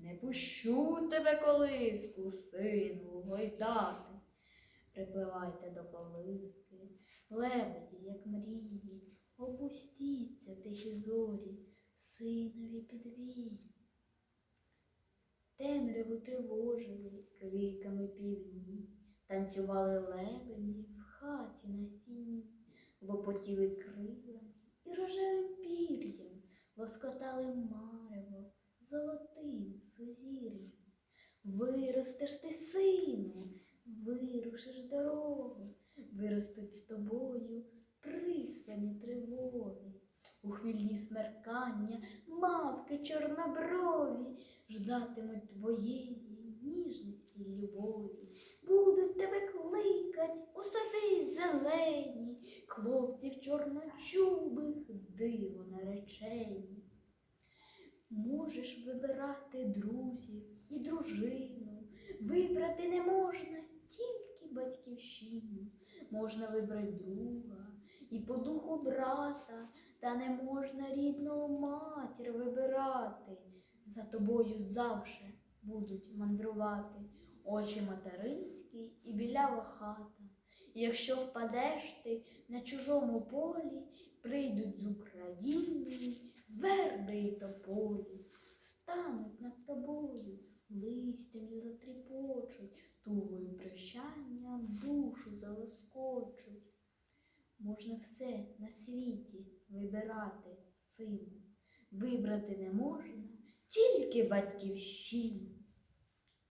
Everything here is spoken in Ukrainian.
Не пущу тебе колиску, сину, гойдати. Припливайте до колиски, лебеді, як мрії, опустіться тихі зорі, синові підвій. Темряву тривожили криками півдні, танцювали лебені в хаті на стіні, лопотіли крилами і рожевим пір'ям, лоскотали марево золотим сузір'ям. Виростеш ти, сину, вирушиш дорогу, виростуть з тобою приспані тривоги. У хвильні смеркання мавки чорноброві ждатимуть твоєї ніжності й любові. Будуть тебе кликать у сади зелені, хлопців чорночубих диво наречені. Можеш вибирати друзів і дружину, вибрати не можна тільки батьківщину, можна вибрати друга і по духу брата, та не можна рідну матір вибирати. За тобою завше будуть мандрувати очі материнські і білява хата. Якщо впадеш ти на чужому полі, прийдуть з України тополі, стануть над тобою, листям затріпочуть, тугою прощанням душу залоскочуть. Можна все на світі вибирати, сину, вибрати не можна тільки батьківщину.